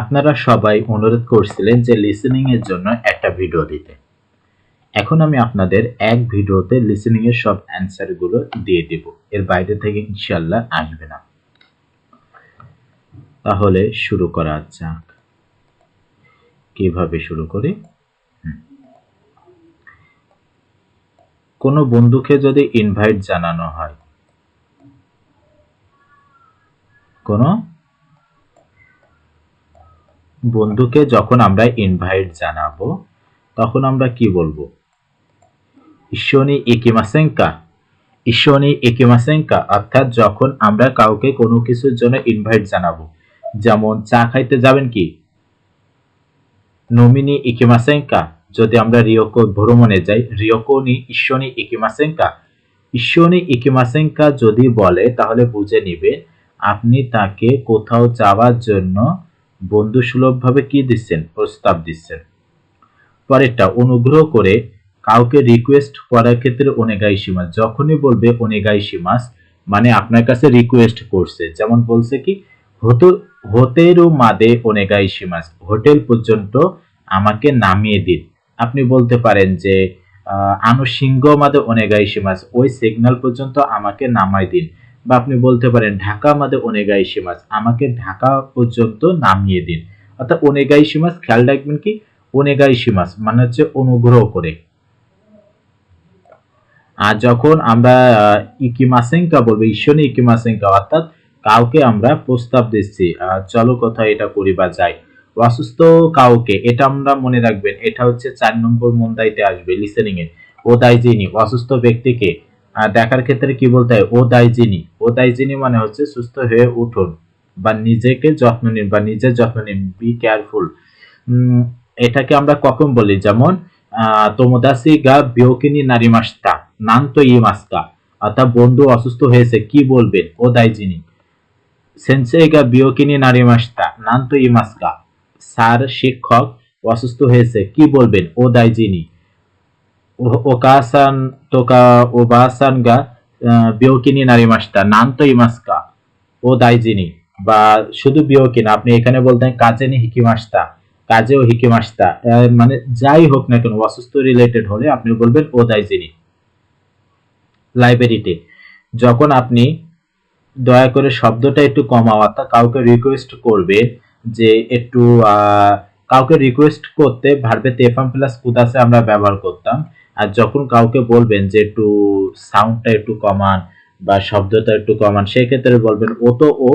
আপনারা সবাই অনুরোধ করছিলেন যে লিসেনিং এর জন্য একটা ভিডিও দিতে। এখন আমি আপনাদের এক ভিডিওতে লিসেনিং এর সব অ্যান্সারগুলো দিয়ে দেব। এর বাইরে থেকে ইনশাল্লাহ আসবে না। তাহলে শুরু করা যাক। কীভাবে শুরু করি। কোনো বন্ধুকে যদি ইনভাইট জানানো হয়, কোনো বন্ধুকে যখন আমরা ইনভাইট জানাব, তখন আমরা কি বলব? ঈশ্বনী ইকিমাসেঙ্কা ঈশ্বনী ইকিমাসেঙ্কা অর্থাৎ যখন আমরা কাউকে কোনো কিছুর জন্য ইনভাইট জানাব, যেমন চা খাইতে যাবেন কি? নমিনি ইকিমাসেঙ্কা যদি আমরা রিওকো ভ্রমণে যাই রিওকো নি ঈশ্বনী ইকিমাসেঙ্কা ঈশ্বনী ইকিমাসেঙ্কা যদি বলে, তাহলে বুঝে নিবে, আপনি তাকে কোথাও যাওয়ার জন্য বন্ধুসুলভভাবে কি দিচ্ছেন? প্রস্তাব দিচ্ছেন। পরেরটা, অনুগ্রহ করে কাউকে রিকোয়েস্ট করার ক্ষেত্রে অনেগাই সীমাস যখনই বলবে ওনেগাই সীমাস মানে আপনার কাছে রিকোয়েস্ট করছে। যেমন বলছে কি, হতো হোতেরু মাদে ওনেগাই সীমাস হোটেল পর্যন্ত আমাকে নামিয়ে দিন। আপনি বলতে পারেন যে আনুসিংহ মাদে অনেগাই সীমাস ওই সিগন্যাল পর্যন্ত আমাকে নামাই দিন। বা আপনি বলতে পারেন, ঢাকা আমাদের ওনেগাই সীমাস আমাকে ঢাকা পর্যন্ত নামিয়ে দিন। অর্থাৎ ওনেগাই সীমাস খেয়াল রাখবেন কি? ওনেগাই সীমাস মানে হচ্ছে অনুগ্রহ করে। আর যখন আমরা ইকিমাসেঙ্কা বলব, ঈশ্বরী ইকিমাসেঙ্কা, অর্থাৎ কাউকে আমরা প্রস্তাব দিচ্ছি চলো কোথায় এটা করি বা যাই। অসুস্থ কাউকে, এটা আমরা মনে রাখবেন, এটা হচ্ছে চার নম্বর মন্দাইতে আসবে লিসেনিং এ। ও দাইজিনি অসুস্থ ব্যক্তিকে দেখার ক্ষেত্রে কি বলতে হয়? ও দাইজিনি ও দাইজিনি মানে হচ্ছে সুস্থ হয়ে উঠুন বা নিজেকে যত্ন নিন বা নিজের যত্ন নিন। বি কেয়ারফুল এটাকে আমরা কখন বলি? যেমন তোমোদাসি গা বিয়োকিনি নারিমাস্তা নান তো ই মাস্কা অর্থাৎ বন্ধু অসুস্থ হয়েছে, কি বলবেন? ও দাইজিনি সেন্সেই গা বিয়োকিনি নারিমাস্তা নান তো ই মাস্কা স্যার, শিক্ষক অসুস্থ হয়েছে, কি বলবেন? ও দাইজিনি ও- ওকাসান তোকা ওবাসান গা বিয়োকিনি নারিমাস্তা নান তো ই ও দাইজিনি বা শুধু বিয়োকি না আপনি এখানে বলতেন কাজে নি হিকিমাস্তা কাজেও হিকিমাস্তা মানে যাই হোক না কেন অসুস্থ রিলেটেড হলে আপনি বলবেন ও দাইজিনি লাইব্রেরিতে যখন আপনি দয়া করে শব্দটা একটু কমাও অর্থাৎ কাউকে রিকোয়েস্ট করবে যে একটু কাউকে রিকোয়েস্ট করতে ভার্বে তেফাম প্লাস কুদাসে আমরা ব্যবহার করতাম আর যখন কাউকে বলবেন যে একটু সাউন্ডটা একটু কমান বা শব্দটা একটু কমান সেই ক্ষেত্রে বলবেন ও তো ও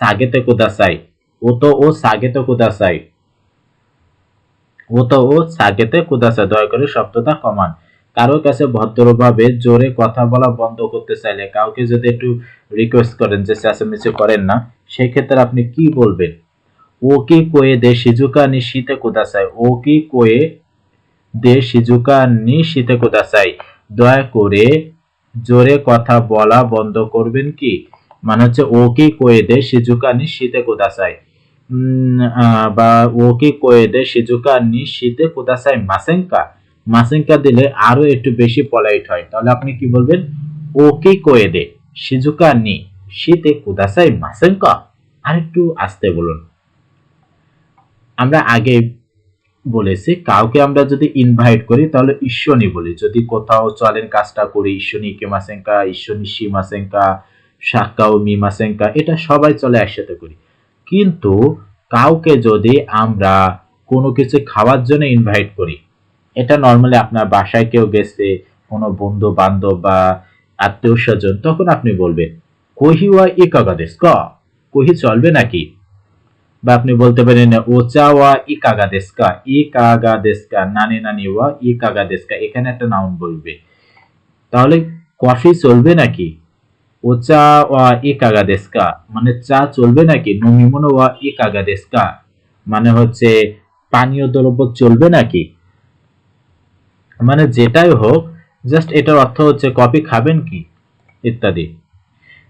সাগেতে কুদাসাই ও তো ও সাগেতে কুদাসাই ও তো ও সাগেতে কুদাসাই, দয়া করে শব্দটা কমান। কারও কাছে ভদ্রভাবে জোরে কথা বলা বন্ধ করতে চাইলে, কাউকে যদি একটু রিকোয়েস্ট করেন যে চেঁচামেচি করেন না সেই ক্ষেত্রে আপনি কি বলবেন? ও কি কোয়ে দে শিজুকা নি শীতে কুদাসাই ও কি কোয়ে দে শিজুকা নি শীতে কুদাসাই দয়া করে জোরে কথা বলা বন্ধ করবেন কি? মানে হচ্ছে ও কি কয়ে দে শিজুকা নি শীতে কুদাসাই বা ও কি কোয়ে দে শিজুকা নি শীতে কুদাসাই মাসেঙ্কা? মাসেঙ্কা দিলে আরও একটু বেশি পলাইট হয়। তাহলে আপনি কি বলবেন? ও কি কয়ে দে শিজুকা নি শীতে কুদাসাই মাসেঙ্কা? আর একটু আস্তে বলুন। আমরা আগে বলেছি, কাউকে আমরা যদি ইনভাইট করি, তাহলে ঈশ্বনী বলি। যদি কোথাও চলেন, কাজটা করি ঈশ্বনী কেমাসেঙ্কা ঈশ্বনী সীমাসেঙ্কা সাক্কাও মিমাসেঙ্কা এটা সবাই চলে একসাথে করি। কিন্তু কাউকে যদি আমরা কোনো কিছু খাওয়ার জন্য ইনভাইট করি, এটা নর্মালি আপনার বাসায় কেউ গেছে, কোনো বন্ধু বান্ধব বা আত্মীয় স্বজন তখন আপনি বলবেন কহিওয়া ইকাগা দেশ ক? কহি চলবে নাকি? বা আপনি বলতে পারেন ওচা ওয়া ই ইকাগা দেস্কা। কাগা দেস্কা, নানি নানি ওয়া ই কাগা দেস্কা। এখানে একটা নাউন বলবে। তাহলে কফি চলবে নাকি? ওচা ওয়া ই কাগা দেস্কা। মানে চা চলবে নাকি? নমিমনো ওয়া ই কাগা দেস্কা। মানে হচ্ছে, পানীয় দ্রব্য চলবে নাকি? মানে যেটাই হোক জাস্ট এটার অর্থ হচ্ছে, কফি খাবেন কি? ইত্যাদি।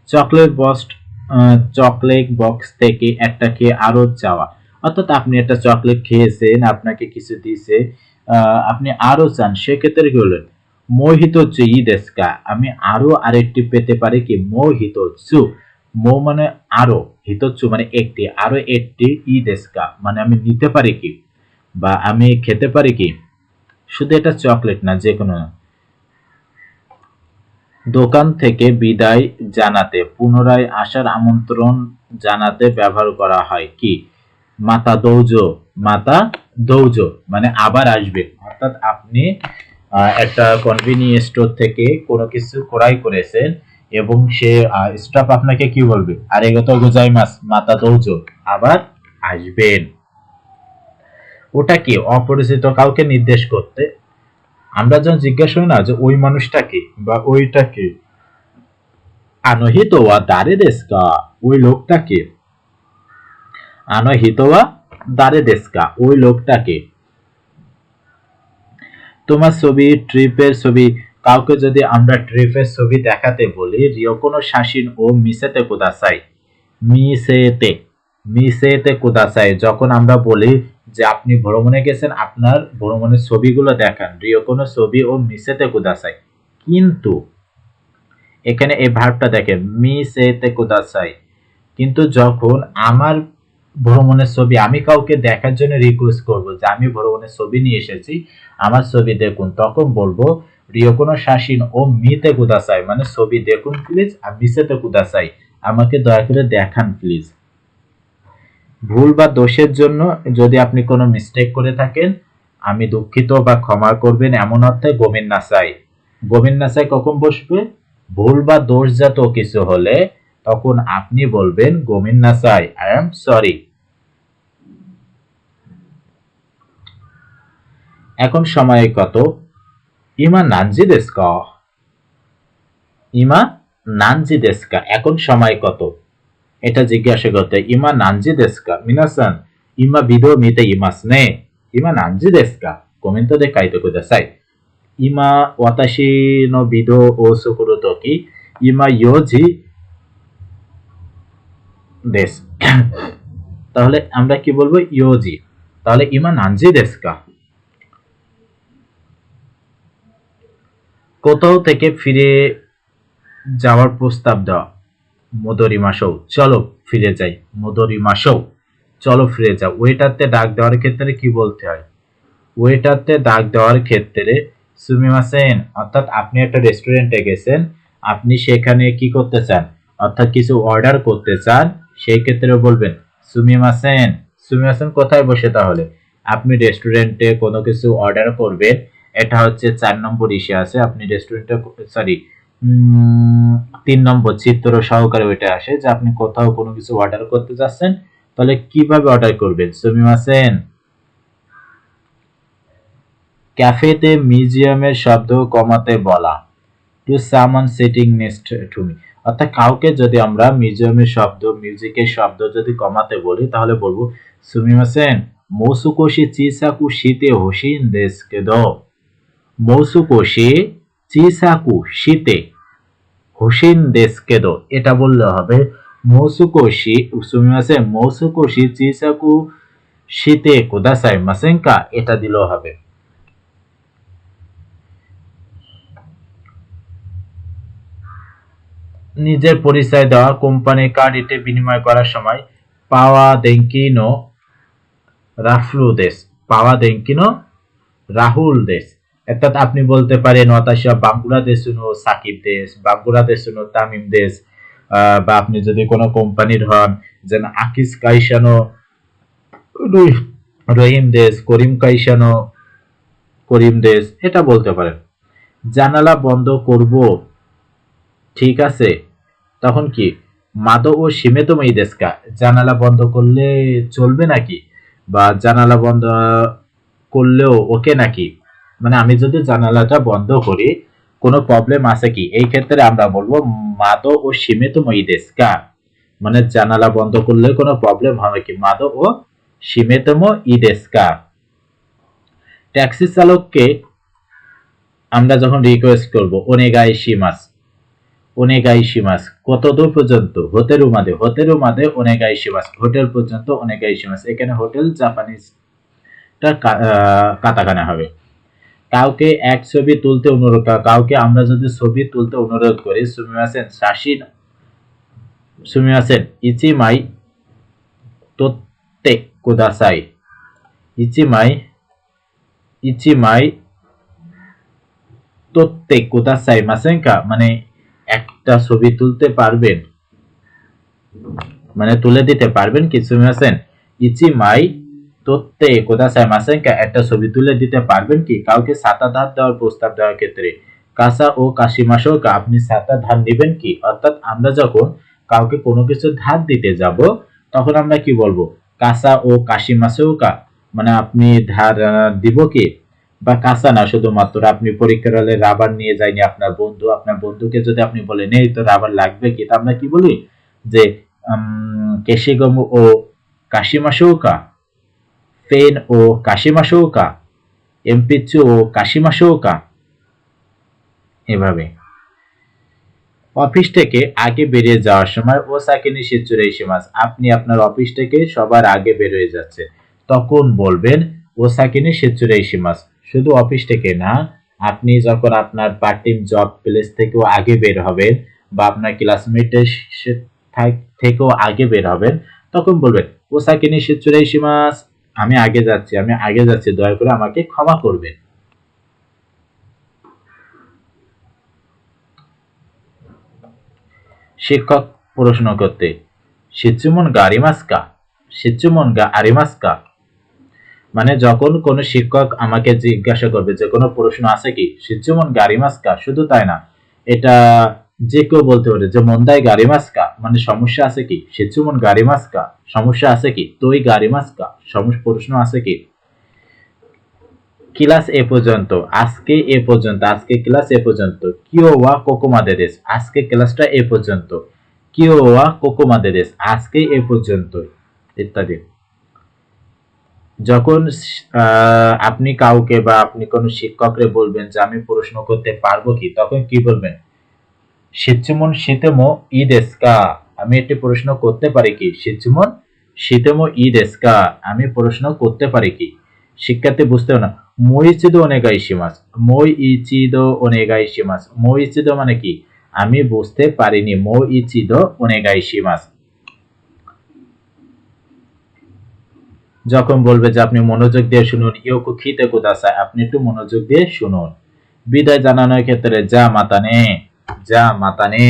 চকলেট বক্স চকলেট বক্স থেকে একটা খেয়ে আরও চাওয়া অর্থাৎ আপনি একটা চকলেট খেয়েছেন, আপনাকে কিছু দিয়েছে আপনি আরও চান সেক্ষেত্রে কি হলেন মোহিত চু ই দেস্কা আমি আরও আরেকটি পেতে পারি কি? মোহিত চু মো মানে আরও হিতচ্ছু মানে একটি, আরও একটি ই দেশকা মানে আমি নিতে পারি কি? বা আমি খেতে পারি কি? শুধু এটা চকলেট না যে কোনো দোকান থেকে বিদায় জানাতে, পুনরায় আসার আমন্ত্রণ জানাতে ব্যবহার করা হয়। কি? মাতা দৌজ মাতা দৌজ মানে আবার আসবে। অর্থাৎ আপনি একটা কনভিনিয়েন্স স্টোর থেকে কোনো কিছু ক্রয় করেছেন এবং সে স্টাফ আপনাকে কি বলবে? আর এগত গোজাইমাস, মাতা দৌজ, আবার আসবেন। ওটা কি? অপরিচিত কাউকে নির্দেশ করতে আমরা যখন জিজ্ঞাসা করি না যে ওই মানুষটাকে বা ওইটাকে আনহিত ওয়া দারে দেশকা, ওই লোকটাকে আনহিত ওয়া দারে দেশকা, ওই লোকটাকে তোমার ছবি, ট্রিপের ছবি, কাউকে যদি আমরা ট্রিপের ছবি দেখাতে বলি, রিও কোনো শাসিন ও মিসেতে কুদাসাই। মিসেতে মিসেতে কুদাসাই, যখন আমরা বলি যে আপনি ভ্রমণে গেছেন, আপনার ভ্রমণের ছবিগুলো দেখান। রিও কোনো ছবি ও মিসেতে কুদাসাই। কিন্তু এখানে এই ভার্বটা দেখেন, মিসেতে কুদাসাই। কিন্তু যখন আমার ভ্রমণের ছবি আমি কাউকে দেখার জন্য রিকোয়েস্ট করব যে আমি ভ্রমণের ছবি নিয়ে এসেছি, আমার ছবি দেখুন, তখন বলব রিও কোনো শাসিন ও মিতে কুদাসাই। মানে ছবি দেখুন প্লিজ আর মিসেতে কুদাসাই। আমাকে দয়া করে দেখান প্লিজ ভুল বা দোষের জন্য যদি আপনি কোনো মিস্টেক করে থাকেন, আমি দুঃখিত বা ক্ষমা করবেন এমন অর্থে গোমিন নাসাই। গোমিন নাসাই কখন বসবে? ভুল বা দোষজাত কিছু হলে তখন আপনি বলবেন গোমিন নাসাই আই এম সরি এখন সময় কত? ইমা নানজি দেস্কা ইমা নানজি দেস্কা এখন সময় কত? এটা জিজ্ঞাসা করতে, ইমা নানজি দেস্কা মিনাসান, ইমা বিদো মিতে ইমাস নে। ইমা নানজি দেস্কা কোমেন্ট দে কাইতে কুদাসাই ইমা ওয়াতাশি নো বিদো ও সুকুরু তোকি ইমা ইয়োজি দেশ। তাহলে আমরা কি বলব? ইয়োজি। তাহলে ইমা নানজি দেস্কা কোথাও থেকে ফিরে যাওয়ার প্রস্তাব দেওয়া। মোদরি মাসৌ চলো ফিরে যাই মোদরি মাসৌ চলো ফিরে যাও। ওয়েটারতে ডাক দেওয়ার ক্ষেত্রে কি বলতে হয়? ওয়েটারতে ডাক দেওয়ার ক্ষেত্রে সুমিমাসেন অর্থাৎ আপনি একটা রেস্টুরেন্টে গেছেন, আপনি সেখানে কি করতে চান? অর্থাৎ কিছু অর্ডার করতে চান, সেই ক্ষেত্রে বলবেন সুমিমাসেন সুমিমাসেন কোথায় বসে তাহলে? আপনি রেস্টুরেন্টে কোনো কিছু অর্ডার করবেন, এটা হচ্ছে চার নম্বর ইসে আছে, আপনি রেস্টুরেন্টে সরি তিন নম্বর চিত্র সহকারে ওইটা আসে যে আপনি কোথাও কোনো কিছু অর্ডার করতে যাচ্ছেন, তাহলে কীভাবে অর্ডার করবেন? সুমিমাসেন ক্যাফেতে মিউজিয়ামের শব্দ কমাতে বলা। টু সামন সিটিং নেক্সট টু মি অর্থাৎ কাউকে যদি আমরা মিউজিয়ামের শব্দ, মিউজিকের শব্দ যদি কমাতে বলি, তাহলে বলব সুমিমাসেন মৌসুকোশি চিসাকু শীতে হোসিন দেশকে দ মৌসুকোশি চিসাকু শীতে হোসিন দেশকে দ এটা বললে হবে, মৌসুকোশি সুমিমাসেন মৌসুকোশি চিসাকু শীতে কোদাসাই মাসেনকা এটা দিলেও হবে। নিজের পরিচয় দেওয়া, কোম্পানির কার্ড এটে বিনিময় করার সময় পাওয়া দেঙ্কিনো রাফলু দেশ, পাওয়া দেঙ্কিনো রাহুল দেশ। অর্থাৎ আপনি বলতে পারেন, হতাশা বাংলাদেশ শুনো সাকিব দেশ বাংলাদেশ শুনো তামিম দেশ। বা আপনি যদি কোনো কোম্পানির হন, যেন আকিস কাইসানো রহি- রহিম দেশ, করিম কাইসানো, করিম দেশ, এটা বলতে পারেন। জানালা বন্ধ করব, ঠিক আছে? তখন কি মাদো ও সীমিতময়ী দেশকা? জানালা বন্ধ করলে চলবে নাকি? বা জানালা বন্ধ করলেও ওকে নাকি? মানে আমি যদি জানালাটা বন্ধ করি, কোনো প্রবলেম আছে কি? এই ক্ষেত্রে আমরা বলব মাদো ও সীমিতময়ী দেশকা মানে জানালা বন্ধ করলে কোনো প্রবলেম হবে কি? মাদো ও সীমিতম ই দেশকা ট্যাক্সি চালককে আমরা যখন রিকোয়েস্ট করব ওনেগাই শিমাস ওনেগাই শিমাস কত দূর পর্যন্ত? হোটেল মাদে হোটেল মাদে ওনেগাই শিমাস হোটেল পর্যন্ত ওনেগাই শিমাস এখানে হোটেল জাপানিজটা কাতাকানা হবে। কাউকে এক ছবি তুলতে অনুরোধ কাউকে আমরা যদি ছবি তুলতে অনুরোধ করি সুমিমাসেন শাসিন সুমিমাসেন ইচিমাই তোত্তে কুদাসাই, ইচিমাই ইচিমাই তোত্তে কুদাসাই মাসেনকা মানে একটা ছবি তুলতে পারবেন মানে তুলে দিতে পারবেন কি সুমিমাসেন ইচিমাই তোত্তে কোদাসাই মাসেনকা একটা ছবি তুলে দিতে পারবেন কি? কাউকে সাতা ধার দেওয়ার প্রস্তাব দেওয়ার ক্ষেত্রে। কাসা ও কাশিমাশোকা আপনি সাতা ধার নেবেন কি? অর্থাৎ আমরা যখন কাউকে কোনো কিছু ধার দিতে যাব, তখন আমরা কি বলব? কাসা ও কাশিমাশোকা মানে আপনি ধার দিব কি? বা কাঁচা না, শুধুমাত্র আপনি পরীক্ষার হলে রাবার নিয়ে যায়নি আপনার বন্ধু, আপনার বন্ধুকে যদি আপনি বলেন, এই তো রাবার লাগবে কি? তা আমরা কি বলি? যে কেশিগম ও কাশিমাশৌকা পেন ও কাশিমাশৌকা এমপিচু ও কাশিমাশৌকা এভাবে। অফিস থেকে আগে বেরিয়ে যাওয়ার সময় ও সাকিনি সিচুরেশি মাস, আপনি আপনার অফিস থেকে সবার আগে বেরিয়ে যাচ্ছে। তখন বলবেন ও সাকিনি সিচুরেশি মাস, শুধু অফিস থেকে না, আপনি যখন আপনার পার্ট টাইম জব প্লেস থেকেও আগে বের হবেন বা আপনার ক্লাসমেটের থেকেও আগে বের হবেন, তখন বলবেন ও সাকিনি সিচুরেশি মাস। আমি আগে যাচ্ছি, আমি আগে যাচ্ছি, দয়া করে আমাকে ক্ষমা করবেন শিক্ষক প্রশ্ন করতে, শিচুমন গারিমাসকা শিচুমন গা আরিমাসকা মানে যখন কোনো শিক্ষক আমাকে জিজ্ঞাসা করবে, যে কোনো প্রশ্ন আছে কি? শিচুমন গারিমাসকা শুধু তাই না, এটা যে কেউ বলতে পারে যে মন্দাই গারিমাসকা মানে সমস্যা আছে কি? শিচুমন গারিমাসকা সমস্যা আছে কি? তোই গারিমাসকা সমস্যা প্রশ্ন আছে কি? ক্লাস এ পর্যন্ত, আজকে এ পর্যন্ত, আজকে ক্লাস এ পর্যন্ত কিও ওয়া কোকোমাদেরেস আজকে ক্লাসটা এ পর্যন্ত কিও ওয়া কোকোমাদেরেস আজকে এ পর্যন্ত, ইত্যাদি। যখন আপনি কাউকে বা আপনি কোনো শিক্ষকরে বলবেন যে আমি প্রশ্ন করতে পারব কি, তখন কি বলবেন? শিচুমন শীতেমো ই দেশকা আমি একটি প্রশ্ন করতে পারি কি? শিচুমন শীতেমো ই দেশকা আমি প্রশ্ন করতে পারি কি? শিক্ষার্থী বুঝতে না। মইচিদো অনেগাই শিমাস। মই ইচিদো অনেগাই শিমাস। মই ইচিদো মানে কি? আমি বুঝতে পারিনি। মই ইচিদো অনেগাই শিমাস। যখন বলবে যে আপনি মনোযোগ দিয়ে শুনুন, ইয়োকু খিতে কুদাসায় আপনি একটু মনোযোগ দিয়ে শুনুন। বিদায় জানানোর ক্ষেত্রে যা মাতা মাতানে। যা মাতানে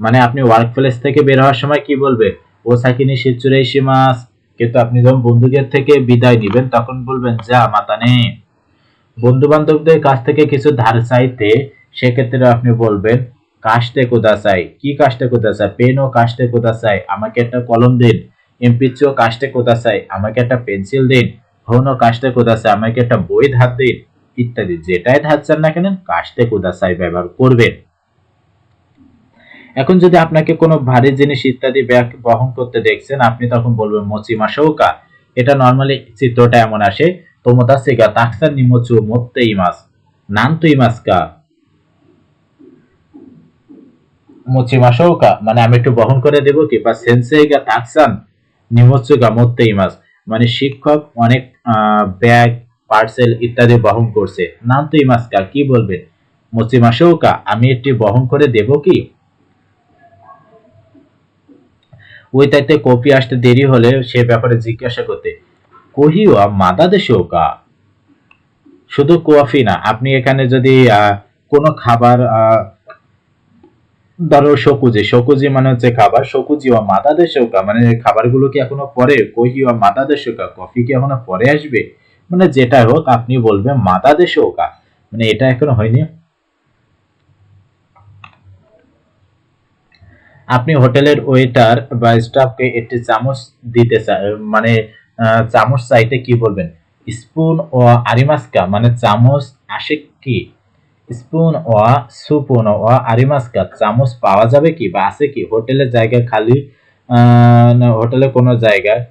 মানে আপনি ওয়ার্ক প্লেস থেকে বের হওয়ার সময় কি বলবে? ও সাকিনি শিচুরে মাস কিন্তু আপনি যখন বন্ধুদের থেকে বিদায় নিবেন, তখন বলবেন, যা মাতানে বন্ধু বান্ধবদের কাছ থেকে কিছু ধার চাইতে সেক্ষেত্রে আপনি বলবেন কাস্টে কোদাসাই কি কাস্টে কোদাসাই পেন ও কাস্টে কোদাসাই আমাকে একটা কলম দিন। এমপিচো কাস্টে কোদাসাই আমাকে একটা পেন্সিল দিন। হনো কাস্টে কোদাসাই আমাকে একটা বই ধার দিন। ইত্যাদি। যেটাই ধার চান না কেন কাস্টে কোদাসাই ব্যবহার করবেন। এখন যদি আপনাকে কোনো ভারী জিনিস ইত্যাদি ব্যাগ বহন করতে দেখছেন, আপনি তখন বলবেন মচিমা সৌকা এটা নর্মালি চিত্রটা এমন আসে তোমতা সিগা তাকসান নিমোচু মোত্তে ইমাস নান তো ইমাসকা মচিমা সৌকা মানে আমি একটু বহন করে দেবো কি, বা সেন্সেইগা তাকসান নিমোচুগা মোত্তে ইমাস মানে শিক্ষক অনেক ব্যাগ, পার্সেল ইত্যাদি বহন করছে। নান তো ইমাসকা কি বলবেন মচিমা সৌকা আমি একটি বহন করে দেবো কি? ওই তাইতে কপি আসতে দেরি হলে সে ব্যাপারে জিজ্ঞাসা করতে কহিওয়া মাদা দেশেও কা? শুধু কফি না, আপনি এখানে যদি কোনো খাবার ধরো সকুজি সকুজি মানে হচ্ছে খাবার, সকুজি ও মাদা দেশেও কা মানে খাবারগুলো কি এখনও পরে? কহিওয়া মাদা দেশেও কা, কফি কি এখনও পরে আসবে? মানে যেটা হোক, আপনি বলবেন মাদা দেশেও কা। মানে এটা এখনও হয়নি? আপনি হোটেলের ওয়েটার বা স্টাফকে একটি চামচ দিতে মানে চামচ চাইতে কি বলবেন? স্পুন ও আরিমাস্কা মানে চামচ আসে কি? স্পুন ও সুপুন ও আরিমাস্কা, চামচ পাওয়া যাবে কি বা আছে কি? হোটেলের জায়গা খালি হোটেলে কোনো জায়গায়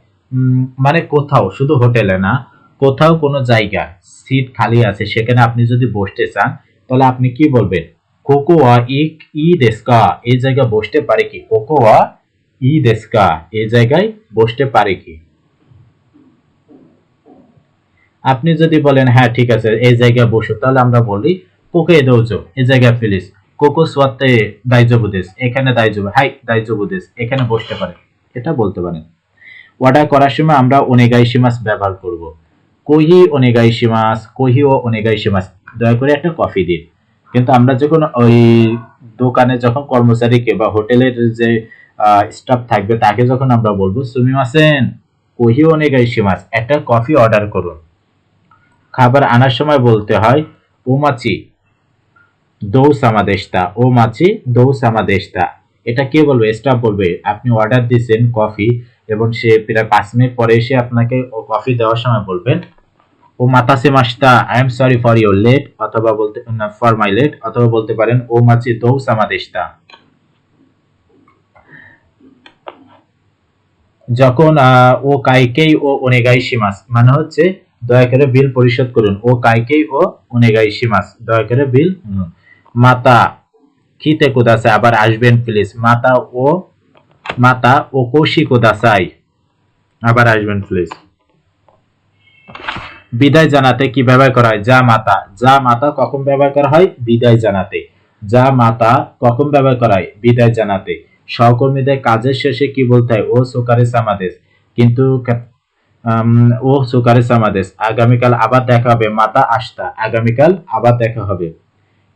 মানে কোথাও, শুধু হোটেলে না, কোথাও কোনো জায়গা সিট খালি আছে, সেখানে আপনি যদি বসতে চান, তাহলে আপনি কি বলবেন? কোকোয়া ইক ই দেশকা এই জায়গায় বসতে পারে কি? কোকোয়া ই দেশকা এই জায়গায় বসতে পারে কি? আপনি যদি বলেন হ্যাঁ ঠিক আছে এই জায়গায় বসো, তাহলে আমরা বলি কোকে দৌজো এই জায়গায় প্লিজ কোকো সোয়াতে দাইজবু দেশ এখানে দাইজবু, হাই দাইজবু দেশ এখানে বসতে পারে। এটা বলতে পারেন। অর্ডার করার সময় আমরা ওনেগাইশিমাস ব্যবহার করব। কহি ওনেগাইশিমাস কহি ও ওনেগাইশিমাস দয়া করে একটা কফি দিন। কিন্তু আমরা যখন ওই দোকানে যখন কর্মচারীকে বা হোটেলের যে স্টাফ থাকবে, তাকে যখন আমরা বলব সুমিমাসেন কহি ওনেগাইশিমাস একটা কফি অর্ডার করুন। খাবার আনার সময় বলতে হয়, ও মাছি দৌ সামাদেশতা ও মাছি দৌ সামাদেশতা এটা কে বলবে? স্টাফ বলবে, আপনি অর্ডার দিয়েছেন কফি এবং সে প্রায় পাঁচ মিনিট পরে এসে আপনাকে কফি দেওয়ার সময় বলবেন ও মাতাসে মাস্তা I am sorry for your late অথবা বলতে ফর মাই লেট অথবা বলতে পারেন, ও মাছি দৌ সামাদেশতা যখন ও কাইকেই ও ওনেগাই শিমাস মানে হচ্ছে, দয়া করে বিল পরিশোধ করুন। ও কাইকেই ও ওনেগাই শিমাস দয়া করে বিল। মাতা, খিতে কোদাসাই আবার আসবেন প্লিজ মাতা ও মাতা ও কোশি কোদাসাই আবার আসবেন প্লিজ বিদায় জানাতে কি ব্যবহার করা হয়? যা মাতা। যা মাতা কখন ব্যবহার করা হয়? বিদায় জানাতে। যা মাতা কখন ব্যবহার করা হয়? বিদায় জানাতে। সহকর্মীদের কাজের শেষে কি বলতে হয়? ও সুকারে সামাদেশ। কিন্তু ও সুকারে সামাদেশ। আগামীকাল আবার দেখা হবে। মাতা আস্তা আগামীকাল আবার দেখা হবে।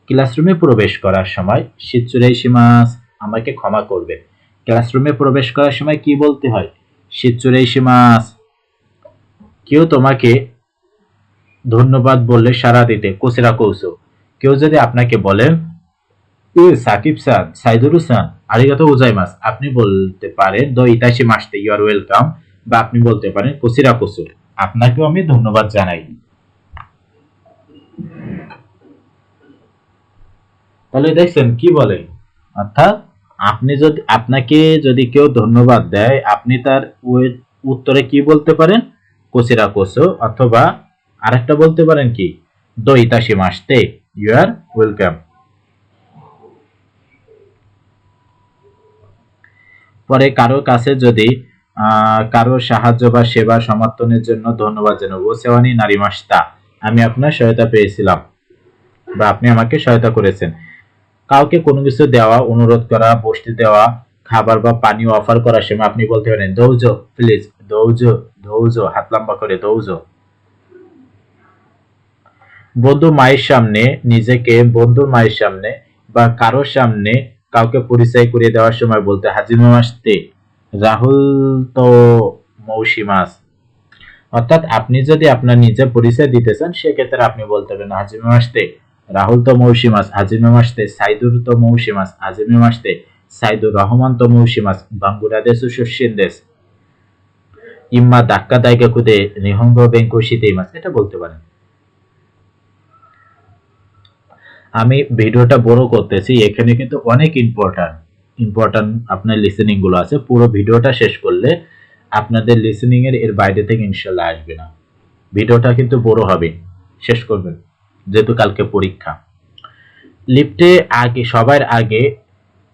ক্লাসরুমে প্রবেশ করার সময় শিবচুরাই সীমাস আমাকে ক্ষমা করবে। ক্লাসরুমে প্রবেশ করার সময় কি বলতে হয়? শিবচুরাই সীমাস। কেউ তোমাকে ধন্যবাদ বললে সারা দিতে। কোসেরা কৌশো কেউ যদি আপনাকে বলেন এ সাকিব সান, সাইদুরু সান আরিগাতো উজাইমাস আপনি বলতে পারেন, দ ইতাশি মাসতে ইউ আর ওয়েলকাম বা আপনি বলতে পারেন কোসিরা কোসু আপনাকেও আমি ধন্যবাদ জানাই। তাহলে দেখছেন, কি বলে? অর্থাৎ আপনি যদি, আপনাকে যদি কেউ ধন্যবাদ দেয়, আপনি তার উত্তরে কি বলতে পারেন? কোসিরা কোসো অথবা আরেকটা বলতে পারেন কি? দইতাশি মাসতে ইউ আর ওয়েলকাম পরে কারও কাছে যদি কারও সাহায্য বা সেবা সমর্থনের জন্য ধন্যবাদ জানাব সেওয়ানি নারী মাসতা, আমি আপনার সহায়তা পেয়েছিলাম বা আপনি আমাকে সহায়তা করেছেন। কাউকে কোনো কিছু দেওয়া, অনুরোধ করা, বসতে দেওয়া, খাবার বা পানি অফার করার সময় আপনি বলতে পারেন, দৌজ প্লিজ দৌজ দৌজ, হাত লম্বা করে দৌজ। বন্ধু মায়ের সামনে, নিজেকে বন্ধুর মায়ের সামনে বা কারোর সামনে কাউকে পরিচয় করিয়ে দেওয়ার সময় বলতে হাজিমে মাসতে রাহুল তো মৌসি মাস অর্থাৎ আপনি যদি আপনার নিজে পরিচয় দিতে চান, সেক্ষেত্রে আপনি বলতে পারেন হাজিমে মাসতে রাহুল তো মৌসি মাস হাজিমে মাসতে সাইদুর তো মৌসি মাস হাজিমে মাসতে সাইদুর রহমান তো মৌসি মাস বাঙ্গুরাদেশ শস্যেন দেশ। ইম্মা দাক্কা দায়গা কুদে নিহঙ্গ বেঙ্কুশিতে মাস এটা বলতে পারেন। আমি ভিডিওটা বড় করতেছি, এখানে কিন্তু অনেক ইম্পর্ট্যান্ট ইম্পর্ট্যান্ট আপনার লিসেনিংগুলো আছে। পুরো ভিডিওটা শেষ করলে আপনাদের লিসেনিং এর বাইরে থেকে ইনশাল্লাহ আসবে না। ভিডিওটা কিন্তু বড় হবে। শেষ করবেন, যেহেতু কালকে পরীক্ষা। লিফটে আগে, সবার আগে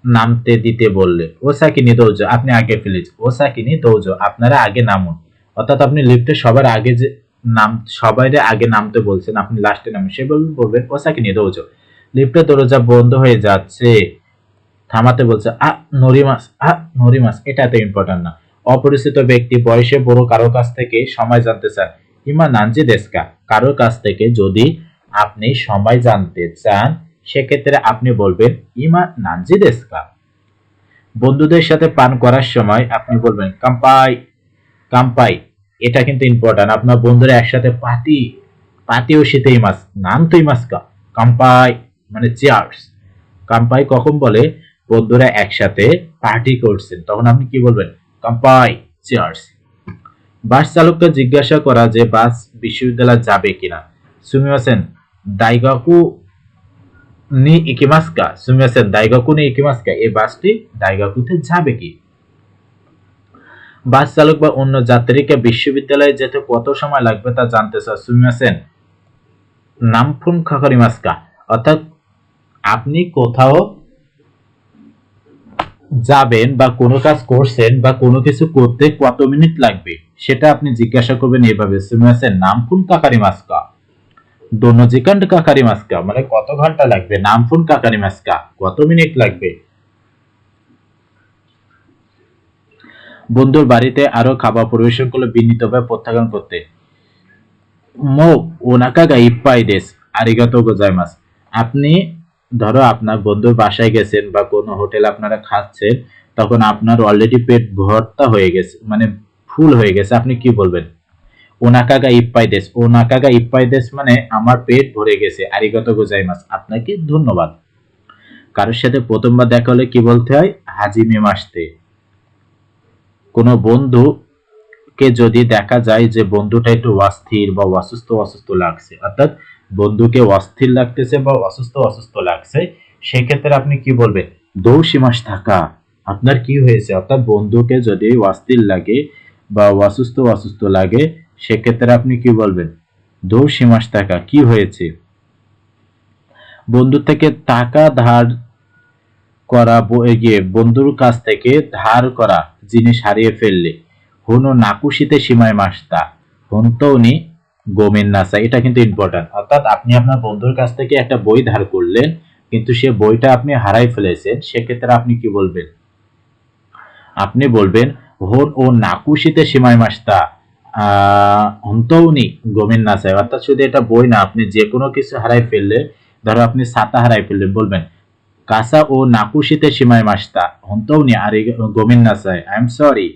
নামতে, দিতে বললে, ও সাকিনি দৌজ আপনি আগে প্লিজ ও সাকিনি দৌজ আপনারা আগে নামুন। অর্থাৎ আপনি লিফটে সবার আগে যে নাম সবাই আগে নামতে বলছেন, আপনি লাস্টে নামুন, সে বল- বলবেন ও সাকিনি দৌজ লিফটের দরজা বন্ধ হয়ে যাচ্ছে। থামাতে বলছে আ নরিমাস আ নরিমাস, এটা এত ইম্পর্টেন্ট না। অপরিচিত ব্যক্তি বয়সে বড় কারও কাছ থেকে সময় জানতে চান ইমা নানজি দেশকা কারোর কাছ থেকে যদি আপনি সময় জানতে চান, সেক্ষেত্রে আপনি বলবেন, ইমা নানজি দেশকা। বন্ধুদের সাথে পান করার সময় আপনি বলবেন, কাম্পাই কাম্পাই, এটা কিন্তু ইম্পর্টেন্ট আপনার বন্ধুরা একসাথে পাতি পাতি ও শীতেই মাস নাম তুই মাসকা কাম্পাই মানে চেয়ার্স। কাম্পাই কখন বলে? বন্ধুরা একসাথে পার্টি করছেন। তখন আপনি কি বলবেন? কাম্পাই, চেয়ার্স। বাস চালককে জিজ্ঞাসা করা যে বাস বিশ্ববিদ্যালয় যাবে কিনা। সুমিমাসেন দাইগাকু নি ইকিমাসকা? সুমিমাসেন দাইগাকু নি ইকিমাসকা? এই বাসটি দাইগাকুতে যাবে কি? বাস চালক বা অন্য যাত্রীকে বিশ্ববিদ্যালয়ে যেতে কত সময় লাগবে তা জানতে চান সুমিমাসেন নামফুন খাকারিমাসকা অর্থাৎ আপনি কোথাও যাবেন বা কোনো কাজ করছেন বা কোনো কিছু করতে কত মিনিট লাগবে, সেটা আপনি জিজ্ঞাসা করবেন এভাবে। সুমিমাসেন নামফুন কাকারিমাসকা দোনোজিকান্ড কাকারি মাস্কা। মানে কত ঘণ্টা লাগবে? নামফুন কাকারি মাস্কা, কত মিনিট লাগবে? বন্ধুর বাড়িতে আরও খাবার পরিবেশন করলে বিনীতভাবে প্রত্যাখ্যান করতে। মো ওনাকাগা ইপ্পাই দেশ আরিগাতো গোজাইমাস। আপনি ধরো আপনার বন্ধুর বাসায় গেছেন বা কোনো হোটেল আপনারা খাচ্ছেন, তখন আপনার অলরেডি পেট ভর্তা হয়ে গেছে মানে ফুল হয়ে গেছে। আপনি কি বলবেন? ওনাকাগা ইপ্পাই দেশ। ওনাকাগা ইপ্পাই দেশ মানে আমার পেট ভরে গেছে। আরিগাতো গোজাইমাস। আপনাকে ধন্যবাদ। কারোর সাথে প্রথমবার দেখা হলে কি বলতে হয়? হাজিমে মাসতে। কোনো বন্ধুকে যদি দেখা যায় যে বন্ধুটা একটু অস্থির বা অসুস্থ অসুস্থ লাগছে, অর্থাৎ বন্ধুকে অস্থির লাগতেছে বা অসুস্থ অসুস্থ লাগছে, সেক্ষেত্রে আপনি কি বলবেন? দৌসি মাস থাকা। আপনার কি হয়েছে? অর্থাৎ বন্ধুকে যদি অস্থির লাগে বা অসুস্থ অসুস্থ লাগে, সেক্ষেত্রে আপনি কি বলবেন? দৌসি মাস থাকা। কি হয়েছে? বন্ধু থেকে টাকা ধার করা এগিয়ে বন্ধুর কাছ থেকে ধার করা জিনিস হারিয়ে ফেললে, হুনো নাকুশিতে সীমায় মাসতা হন্তৌনি গোমেন নাসা, এটা কিন্তু ইম্পর্টেন্ট অর্থাৎ আপনি আপনার বন্ধুর কাছ থেকে একটা বই ধার করলেন, কিন্তু সে বইটা আপনি হারাই ফেলেছেন, সেক্ষেত্রে আপনি কি বলবেন? আপনি বলবেন, হোন ও নাকুশিতে সীমায় মাসতা হন্তৌনি গোমেন নাসায়। অর্থাৎ শুধু এটা বই না, আপনি যে কোনো কিছু হারাই ফেললে, ধরো আপনি ছাতা হারাই ফেললেন, বলবেন, কাসা ও নাকুশিতে সীমায় মাসতা হন্তৌনি আর গোমেন নাসায়, আই এম সরি,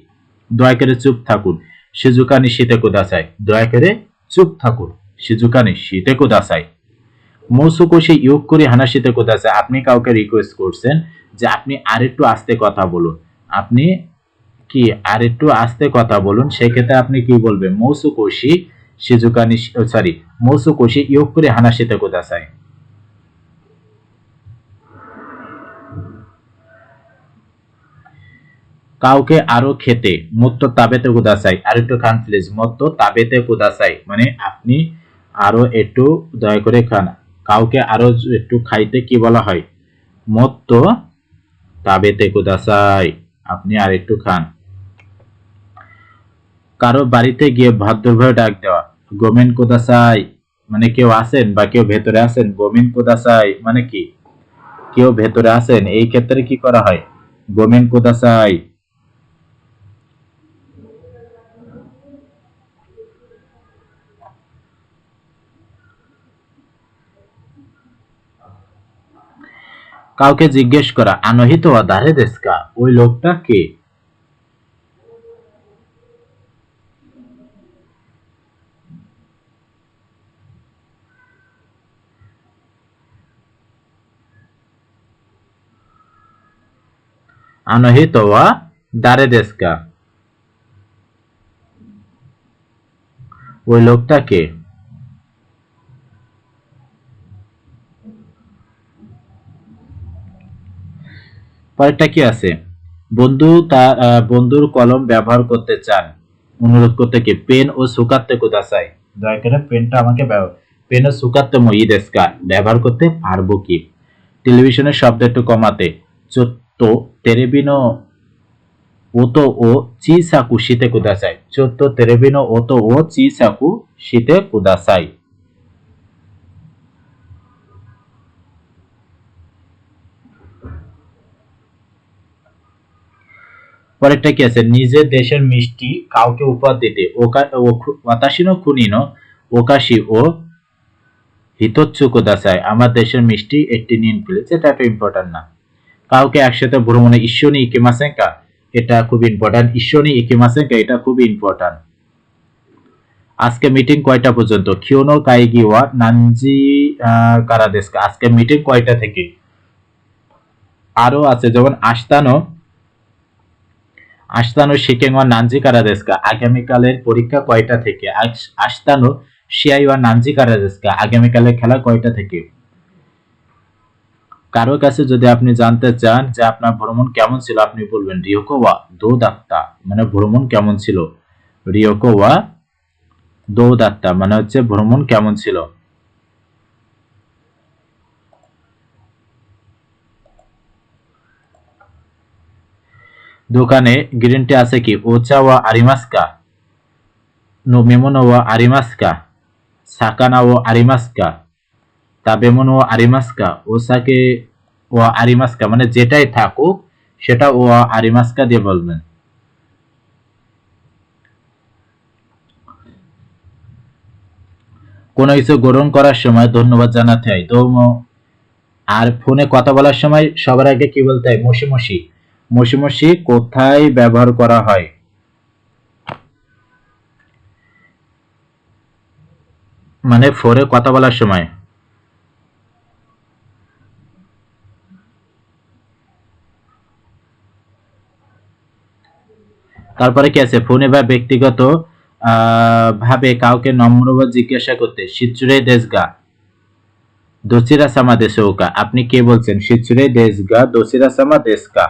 দয়া করে চুপ থাকুন সিজুকানি শীতে কুদাসাই দয়া করে চুপ থাকুন, সিজুকানি শীতে কুদাসাই সে ইয়োগ করে হানাশিতে কোদাসাই আপনি কাউকে রিকোয়েস্ট করছেন যে আপনি আর একটু আস্তে কথা বলুন। আপনি কি আর একটু আস্তে কথা বলুন? সেক্ষেত্রে আপনি কি বলবেন? মৌসুকোশি সিজুকানি সরি মৌসুকোশি ইয়োগ করে হানাশিতে কুদাসাই কাউকে আরও খেতে, মত্ত তাবেতে কুদাসাই আর একটু খান প্লিজ মত্ত তাবেতে কুদাসাই মানে আপনি আরও একটু দয়া করে খান। কাউকে আরও একটু খাইতে কি বলা হয়? মত্ত তাবেতে কুদাসাই আপনি আর একটু খান। কারও বাড়িতে গিয়ে ভদ্রভাবে ডাক দেওয়া, গোমেন কুদাসাই মানে কেউ আছেন বা কেউ ভেতরে আছেন? গোমেন কুদাসাই মানে কি? কেউ ভেতরে আছেন? এই ক্ষেত্রে কি করা হয়? গোমেন কুদাসাই কাউকে জিজ্ঞেস করা, আনহিত দারে দেশকা? ওই লোকটা কে? আনহিত দারে দেশকা? ওই লোকটা কে? পরেরটা কি আছে? বন্ধু তার বন্ধুর কলম ব্যবহার করতে চান। অনুরোধ করতে কি? পেন ও সুকাতে কুদাসাই দয়া করে পেনটা আমাকে পেন ও সুকাতে মই দেশকা ব্যবহার করতে পারব কি? টেলিভিশনের শব্দ একটু কমাতে। চোদ্দ তেরেবিনো ওতো ও চিসাকু শীতে কুদাসাই চোদ্দ তেরেবিনো ওতো ও চিসাকু শীতে কুদাসাই পরেরটা কি আছে? নিজের দেশের মিষ্টি কাউকে উপহার দিতে। ওকা- ও- ওয়াতাশিনো খুনিনো ওকাশি ও হিতোচ্ছু কোদাসায় আমার দেশের মিষ্টি একটি নিন প্লিজ এটা একটা ইম্পর্টেন্ট না। কাউকে একসাথে ভ্রমণে ঈশ্বনী ইকিমাসেঙ্কা এটা খুব ইম্পর্টেন্ট ঈশ্বনী ইকিমাসেঙ্কা এটা খুব ইম্পর্টেন্ট আজকে মিটিং কয়টা পর্যন্ত? কিওনো কাইগি ওয়া নানজি কারাদেস্কা আজকে মিটিং কয়টা থেকে? আরও আছে, যেমন আস্তানো আস্তানো শিকেঙ্গা নানজি কারাদেস্কা আগামীকালের পরীক্ষা কয়টা থেকে? আস- আস্তানো শিয়াইওয়া নানজি কারাদেস্কা আগামীকালের খেলা কয়টা থেকে? কারও কাছে যদি আপনি জানতে চান যে আপনার ভ্রমণ কেমন ছিল, আপনি বলবেন রিওকো ওয়া দো দাত্তা মানে ভ্রমণ কেমন ছিল? রিওকো ওয়া দো দাত্তা মানে হচ্ছে ভ্রমণ কেমন ছিল? দোকানে গ্রিন টি আছে কি? ওচা ওয়া আরিমাস্কা নো মেমোনো ওয়া আরিমাস্কা সাকানা ও আরিমাস্কা ও আরিমাস্কা ওসাকে ও আরিমাস্কা মানে যেটাই থাকুক, সেটা ও আরিমাস্কা দিয়ে বলবেন। কোনো কিছু গ্রহণ করার সময় ধন্যবাদ জানাতে হয়। দৌম আর ফোনে কথা বলার সময় সবার আগে কি বলতে হয়? মসি মসি মসি মসি, কোথায় ব্যবহার করা হয়? মানে ফোরে কথা বলার সময়। তারপরে কি আছে? ফোনে বা ব্যক্তিগত ভাবে কাউকে নম্রভাবে জিজ্ঞাসা করতে। শিচুরে দেশগা। দোচিরা সামা দেশৌকা আপনি কে বলছেন? শিচুরে দেশগা দোচিরা সামা দেশকা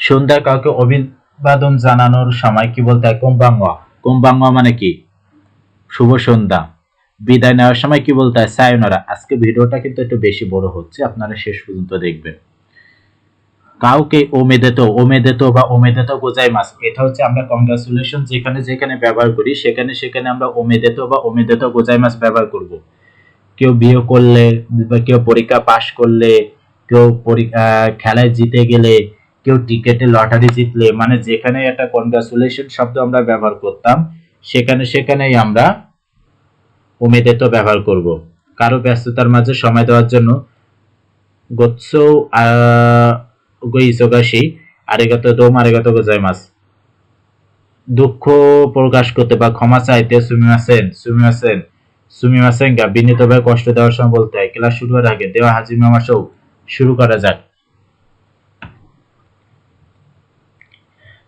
সন্ধ্যায় কাউকে অভিবাদন জানানোর সময় কি বলতে হয়? কুম্বাঙ্গা কুম্বাঙ্গা মানে কি? শুভ সন্ধ্যা। বিদায় নেওয়ার সময় কি বলতে হয়? সায়নরা। আজকে ভিডিওটা কিন্তু একটু বেশি বড় হচ্ছে আপনারা শেষ পর্যন্ত দেখবেন। কাউকে ওমেদেত ওমেদেত বা ওমেদেত গোজাই মাস এটা হচ্ছে আমরা কংগ্রাচুলেশন যেখানে যেখানে ব্যবহার করি সেখানে সেখানে আমরা ওমেদেত বা ওমেদেত গোজাই মাস ব্যবহার করব। কেউ বিয়ে করলে বা কেউ পরীক্ষা পাশ করলে কেউ পরী- আহ, খেলায় জিতে গেলে কেউ টিকেটে লটারি জিতলে মানে যেখানে একটা কংগ্রাচুলেশন শব্দ আমরা ব্যবহার করতাম, সেখানে সেখানেই আমরা ওমেদেত ব্যবহার করব। কারও ব্যস্ততার মাঝে সময় দেওয়ার জন্য দুঃখ প্রকাশ করতে বা ক্ষমা চাইতে সুমিমাসেন সুমিমাসেন সুমিমাসেন গা বিনীতভাবে কষ্ট দেওয়ার সময় বলতে হয় ক্লাস শুরু হওয়ার আগে দেওয়া হাজির মামাসও শুরু করা যাক।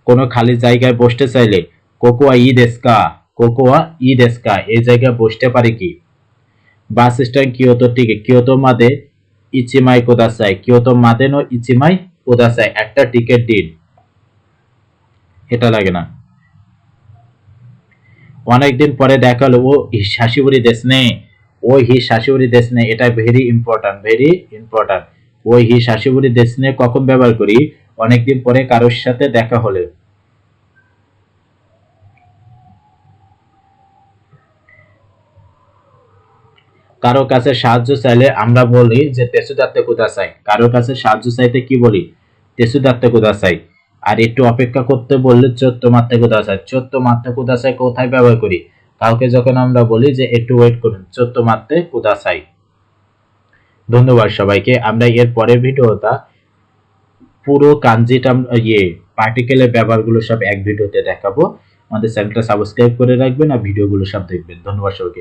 কোনো খালি জায়গায় বসতে চাইলে, কোকোয়া ই দেশকা, কোকোয়া ই দেশকা, এই জায়গায় বসতে পারে কি? বাস স্ট্যান্ড কিয়োতো থেকে কিয়োতো মাদে ইচিমাই কোদাসাই কিয়োতো মাদে নো ইচিমাই কোদাসাই একটা টিকিট দিন। এটা লাগে না। অনেকদিন পরে দেখা হলো ও শাশুড়ি দেশ নেই ও হি শাশিবুরি দেশ নেই এটা ভেরি ইম্পর্টেন্ট ভেরি ইম্পর্টেন্ট ওই হি শাশিবুরি দেশ নিয়ে কখন ব্যবহার করি? অনেকদিন পরে কারোর সাথে দেখা হলে। কারও কাছে সাহায্য চাইলে আমরা বলি যে তেসুদাত্তে কুদা চাই? কারও কাছে সাহায্য চাইতে কি বলি? তেসুদাত্তে কুদা চাই? আর একটু অপেক্ষা করতে বললে, চোদ্দ মাত্রা কুদা চাই? চোদ্দ মাত্রা কুদা চাই? কোথায় ব্যবহার করি? কাউকে যখন আমরা বলি যে, একটু ওয়েট করুন, চোদ্দ মাত্রে কুদা চাই? ধন্যবাদ সবাইকে। আমরা এর পরের ভিডিওটা পুরো কাঞ্জিটা আম- ইয়ে পার্টিকেলের ব্যবহারগুলো সব এক ভিডিওতে দেখাবো। আমাদের চ্যানেলটা সাবস্ক্রাইব করে রাখবেন আর ভিডিওগুলো সব দেখবেন। ধন্যবাদ সবাইকে।